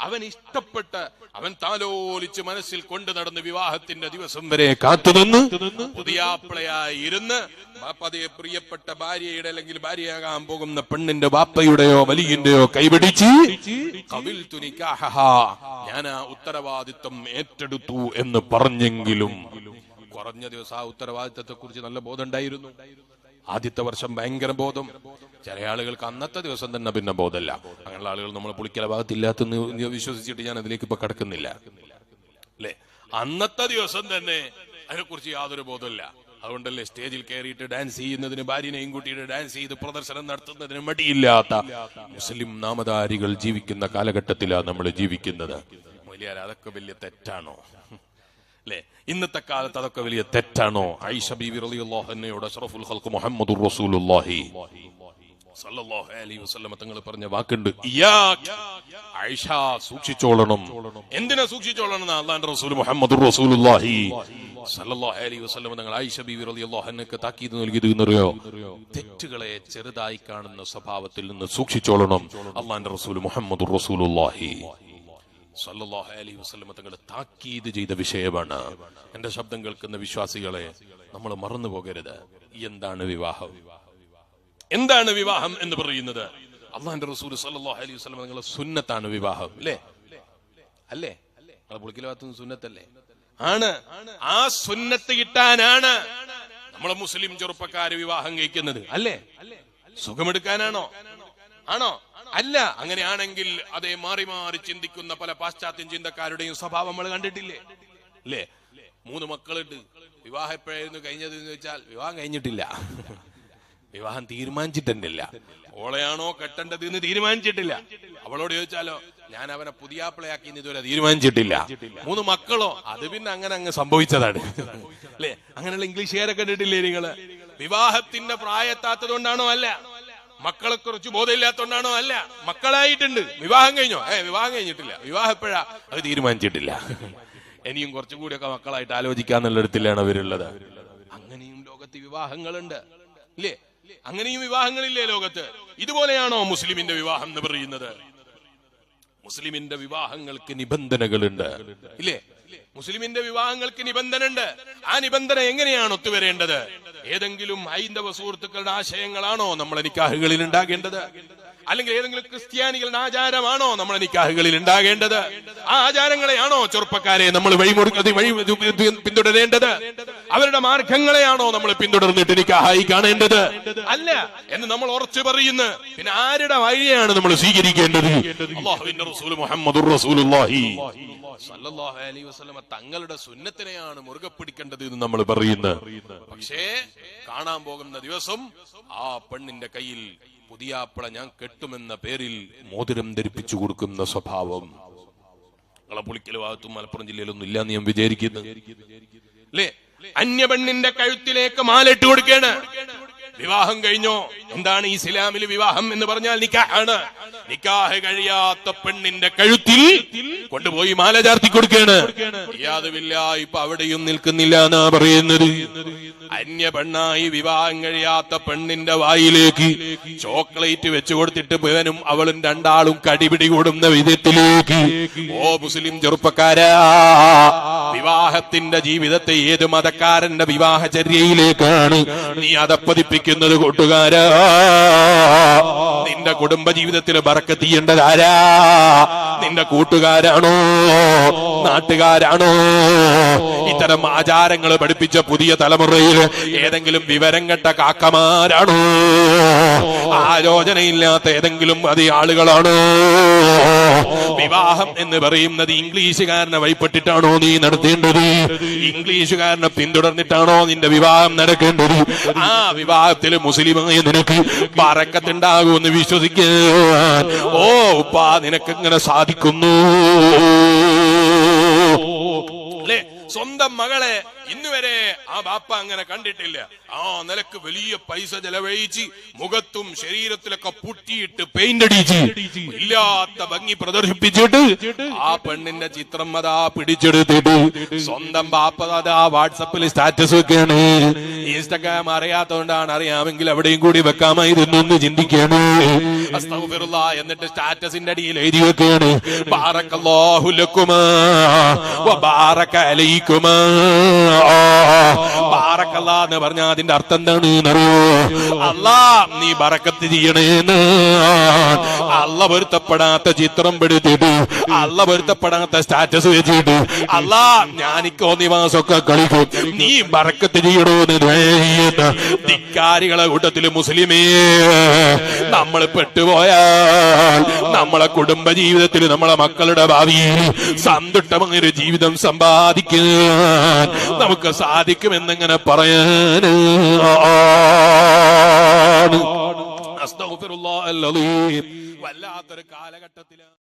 അവൻ ഇഷ്ടപ്പെട്ട് അവൻ താലോലിച്ച് മനസ്സിൽ കൊണ്ടു നടന്ന് വിവാഹത്തിന്റെ ദിവസം വരെ കാത്തുനിന്ന് പുതിയാപ്പിളയായി ഇരുന്ന് ബാപ്പതയെ പ്രിയപ്പെട്ട ഭാര്യയുടെ അല്ലെങ്കിൽ ഭാര്യയാകാൻ പോകുന്ന പെണ്ണിന്റെ ബാപ്പയുടെയോ വലിയന്റെയോ കൈപിടിച്ച് കവിൽ തുനിക്കാഹ ഞാൻ ആ ഉത്തരവാദിത്വം ഏറ്റെടുത്തു എന്ന് പറഞ്ഞെങ്കിലും കുറഞ്ഞ ദിവസം ആ ഉത്തരവാദിത്തത്തെ കുറിച്ച് നല്ല ബോധം ഉണ്ടായിരുന്നു. ആദ്യത്തെ വർഷം ഭയങ്കര ബോധം. ചില ആളുകൾക്ക് അന്നത്തെ ദിവസം തന്നെ പിന്നെ ബോധമല്ല. അങ്ങനെയുള്ള ആളുകൾ നമ്മൾ പുളിക്കല ഭാഗത്തില്ലാത്തെന്ന് വിശ്വസിച്ചിട്ട് ഞാൻ അതിലേക്ക് ഇപ്പൊ കിടക്കുന്നില്ല. അല്ലെ? അന്നത്തെ ദിവസം തന്നെ അതിനെക്കുറിച്ച് യാതൊരു ബോധമില്ല. അതുകൊണ്ടല്ലേ സ്റ്റേജിൽ കയറിയിട്ട് ഡാൻസ് ചെയ്യുന്നതിന് ഭാര്യനെയും കൂട്ടിയിട്ട് ഡാൻസ് ചെയ്ത് പ്രദർശനം നടത്തുന്നതിന് മടിയില്ലാത്ത മുസ്ലിം നാമധാരികൾ ജീവിക്കുന്ന കാലഘട്ടത്തിലാണ് നമ്മൾ ജീവിക്കുന്നത്. വലിയ അതൊക്കെ വലിയ തെറ്റാണോ? അല്ലെ? ഇന്നത്തെ കാലത്ത് അതൊക്കെ വലിയ തെറ്റാണോ? ഐഷ ബീവി റസൂലുള്ളാഹി. അലൈഹി തങ്ങൾ പറഞ്ഞ വാക്കുണ്ട്. സൂക്ഷിച്ചോളണം. എന്തിനാ സൂക്ഷിച്ചോളണം? അള്ളാഹുവിന്റെ റസൂൽ മുഹമ്മദുർ റസൂലുള്ളാഹി. അലൈഹി തങ്ങൾ റളിയല്ലാഹു താക്കീത് നൽകിയത് തെറ്റുകളെ ചെറുതായി കാണുന്ന സ്വഭാവത്തിൽ നിന്ന് സൂക്ഷിച്ചോളണം. അള്ളാഹുവിന്റെ റസൂൽ മുഹമ്മദുർ റസൂലുള്ളാഹി. അലൈഹി താക്കീത് ചെയ്ത വിഷയമാണ്. എന്റെ ശബ്ദം കേൾക്കുന്ന വിശ്വാസികളെ നമ്മൾ മറന്നു പോകരുത്. എന്താണ് വിവാഹം? എന്താണ് വിവാഹം എന്ന് പറയുന്നത്? അള്ളാഹിന്റെ റസൂൽ അലൈഹി തങ്ങളെ സുന്നത്താണ് വിവാഹം അല്ലേ? അല്ലേ? നിങ്ങളെ പുളിക്കലാത്തുന്ന സുന്നത്തല്ലേ? ആണ്. ആ സുന്നത്ത് കിട്ടാനാണ് നമ്മളെ മുസ്ലിം ചെറുപ്പക്കാര് വിവാഹം കഴിക്കുന്നത് അല്ലേ? സുഖമെടുക്കാനാണോ? ആണോ? അല്ല അങ്ങനെയാണെങ്കിൽ അതേ മാറി മാറി ചിന്തിക്കുന്ന പല പാശ്ചാത്യ ചിന്തക്കാരുടെയും സ്വഭാവം നമ്മൾ കണ്ടിട്ടില്ലേ? അല്ലേ? മൂന്ന് മക്കളുണ്ട് വിവാഹം എപ്പോഴായിരുന്നു കഴിഞ്ഞത് എന്ന് വെച്ചാൽ വിവാഹം കഴിഞ്ഞിട്ടില്ല. വിവാഹം തീരുമാനിച്ചിട്ടില്ല ഓളെയാണോ കെട്ടേണ്ടത് എന്ന് തീരുമാനിച്ചിട്ടില്ല. അവളോട് ചോദിച്ചാലോ ഞാൻ അവനെ പുതിയാപ്പിളയാക്കി എന്ന് ഇതുവരെ തീരുമാനിച്ചിട്ടില്ല. മൂന്ന് മക്കളോ അത് പിന്നെ അങ്ങനെ അങ്ങ് സംഭവിച്ചതാണ്. അല്ലെ? അങ്ങനെയുള്ള ഇംഗ്ലീഷുകാരെ കണ്ടിട്ടില്ലേ നിങ്ങൾ? വിവാഹത്തിന്റെ പ്രായത്താത്തത് കൊണ്ടാണോ അല്ല? മക്കളെ കുറിച്ച് ബോധമില്ലാത്തോണ്ടാണോ? അല്ല. മക്കളായിട്ടുണ്ട്. വിവാഹം കഴിഞ്ഞോ? ഏ വിവാഹം കഴിഞ്ഞിട്ടില്ല. വിവാഹം എപ്പോഴാ? അത് തീരുമാനിച്ചിട്ടില്ല. ഇനിയും കുറച്ചും കൂടിയൊക്കെ മക്കളായിട്ട് ആലോചിക്കാന്നുള്ളിടത്തിലാണ് അവരുള്ളത്. അങ്ങനെയും ലോകത്ത് വിവാഹങ്ങളുണ്ട്. ഇല്ലേ? അങ്ങനെയും വിവാഹങ്ങളില്ലേ ലോകത്ത്? ഇതുപോലെയാണോ മുസ്ലിമിന്റെ വിവാഹം എന്ന് പറയുന്നത്? മുസ്ലിമിന്റെ വിവാഹങ്ങൾക്ക് നിബന്ധനകളുണ്ട്. ഇല്ലേ? മുസ്ലിമിന്റെ വിവാഹങ്ങൾക്ക് നിബന്ധന ഉണ്ട് ആ നിബന്ധന എങ്ങനെയാണ് ഒത്തുവരേണ്ടത്? ഏതെങ്കിലും ഹൈന്ദവ സുഹൃത്തുക്കളുടെ ആശയങ്ങളാണോ നമ്മളെ നിക്കാഹുകളിൽ ഉണ്ടാകേണ്ടത്? അല്ലെങ്കിൽ ഏതെങ്കിലും ക്രിസ്ത്യാനികളുടെ ആചാരമാണോ നമ്മൾ നിക്കാഹുകളിൽ ഉണ്ടാകേണ്ടത്? ആ ആചാരങ്ങളെയാണോ ചെറുപ്പക്കാരെ നമ്മൾ വഴിമുറുക്കതി വഴി പിന്തുടരേണ്ടത്? അവരുടെ മാർഗങ്ങളെയാണോ നമ്മൾ പിന്തുടർന്നിട്ട് നിക്കാഹായി കാണേണ്ടത്? അല്ല എന്ന് നമ്മൾ ഉറച്ചു പറയുന്നു. പിന്നെ ആരുടെ വഴിയാണ് നമ്മൾ സ്വീകരിക്കേണ്ടത്? റസൂൽ റസൂലുള്ളാഹി. അലൈഹി തങ്ങളുടെ സുന്നത്തിനെയാണ് മുറുകെ പിടിക്കേണ്ടത് എന്ന് നമ്മൾ പറയുന്നത് പക്ഷേ കാണാൻ പോകുന്ന ദിവസം ആ പെണ്ണിന്റെ കയ്യിൽ പുതിയാപ്പിള ഞാൻ കെട്ടുമെന്ന പേരിൽ മോതിരം ധരിപ്പിച്ചു കൊടുക്കുന്ന സ്വഭാവം. നിങ്ങളെ പുളിക്കൽ ഭാഗത്തും മലപ്പുറം ജില്ലയിലൊന്നും ഇല്ലാന്ന് ഞാൻ വിചാരിക്കുന്നു അല്ലേ അന്യ പെണ്ണിന്റെ കഴുത്തിലേക്ക് മാലിട്ട് കൊടുക്കേണ്. വിവാഹം കഴിഞ്ഞോ? എന്താണ് ഇസ്ലാമിൽ വിവാഹം എന്ന് പറഞ്ഞാൽ നിക്കാഹാണ്. നിക്കാഹ് കഴിയാത്ത പെണ്ണിന്റെ കഴുത്തിൽ കൊണ്ടുപോയി മാല ചാർത്തി കൊടുക്കുകയാണ്. യാതുമില്ല ഇപ്പൊ അവിടെയും നിൽക്കുന്നില്ല എന്നാ പറയുന്നത്. അന്യ പെണ്ണായി വിവാഹം കഴിയാത്ത പെണ്ണിന്റെ വായിലേക്ക് ചോക്ലേറ്റ് വെച്ചു കൊടുത്തിട്ട് ഇവനും അവളും രണ്ടാളും കടിപിടി കൂടുന്ന വിധത്തിലേക്ക്. ഓ മുസ്ലിം ചെറുപ്പക്കാരാ. വിവാഹത്തിന്റെ ജീവിതത്തെ ഏത് മതക്കാരന്റെ വിവാഹചര്യയിലേക്കാണ് നീ അതപ്പതിപ്പിക്കുന്നത് കൂട്ടുകാരാ? നിന്റെ കുടുംബ ജീവിതത്തിൽ ബറക്കത്തിയേണ്ടതാരാ നിന്റെ കൂട്ടുകാരാണോ? നാട്ടുകാരാണോ? ഇത്തരം ആചാരങ്ങൾ പഠിപ്പിച്ച പുതിയ തലമുറയിൽ ഏതെങ്കിലും വിവരം കെട്ട കാക്കമാരാണോ? ആലോചനയില്ലാത്ത ഏതെങ്കിലും അതി ആളുകളാണോ വിവാഹം എന്ന് പറയുന്നത് ഇംഗ്ലീഷുകാരനെ വൈപ്പെട്ടിട്ടാണോ നീ നടത്തേണ്ടത്? ഇംഗ്ലീഷുകാരനെ പിന്തുടർന്നിട്ടാണോ നിന്റെ വിവാഹം നടക്കേണ്ടത്? ആ വിവാഹത്തിൽ മുസ്ലിമായ നിനക്ക് പറക്കത്തുണ്ടാകുമെന്ന് വിശ്വസിക്കാൻ ഓ ഉപ്പാ നിനക്ക് ഇങ്ങനെ സാധിക്കുന്നു സ്വന്തം മകളെ ഇന്ന് വരെ ആ ബാപ്പ അങ്ങനെ കണ്ടിട്ടില്ല. ആ നിലയ്ക്ക് വലിയ പൈസ ചെലവഴിച്ച് മുഖത്തും ശരീരത്തിലൊക്കെ പുട്ടിയിട്ട് പെയിന്റ് അടിച്ച് ഇല്ലാത്ത ഭംഗി പ്രദർശിപ്പിച്ചിട്ട് ആ പെണ്ണിന്റെ ചിത്രം അതാ പിടിച്ചെടുത്തിട്ട് സ്വന്തം ബാപ്പ അതാ വാട്സപ്പിൽ സ്റ്റാറ്റസ് വെക്കാണ്. ഇൻസ്റ്റഗ്രാം അറിയാത്തതുകൊണ്ടാണ് അറിയാമെങ്കിൽ എവിടെയും കൂടി വെക്കാമായിരുന്നു എന്ന് ചിന്തിക്കാണ്. എന്നിട്ട് സ്റ്റാറ്റസിന്റെ അടിയിൽ എഴുതി വെക്കാണ്. ബാറക്കല്ലാഹു ലക്കുമാ വബാറക അലൈക്കുമാ. ബാറക്കല്ലാ എന്ന് പറഞ്ഞാൽ അതിന്റെ അർത്ഥം എന്താണ് അറിയോ അല്ലാ നീ ബറക്കത്ത് ചെയ്യണേന്ന്. അല്ല പൊരുത്തപ്പെടാത്ത ചിത്രം പെടുത്തിട്ട് അല്ല പൊരുത്തപ്പെടാത്ത സ്റ്റാറ്റസ് വെച്ചിട്ട് അല്ല ഞാനിക്കോ നിവാസൊക്കെ കളിക്കും. നീ ബറക്കത്ത് ചെയ്യണോന്ന് ധിക്കാരികളെ കൂട്ടത്തിൽ മുസ്ലിമേ നമ്മൾ പെട്ടുപോയാൽ നമ്മളെ കുടുംബ ജീവിതത്തിൽ നമ്മളെ മക്കളുടെ ഭാവിയിൽ സന്തുഷ്ടമായ ഒരു ജീവിതം സമ്പാദിക്കാൻ നമുക്ക് സാധിക്കുമെന്നെങ്ങനെ പറയാൻ. വല്ലാത്തൊരു കാലഘട്ടത്തിലാണ്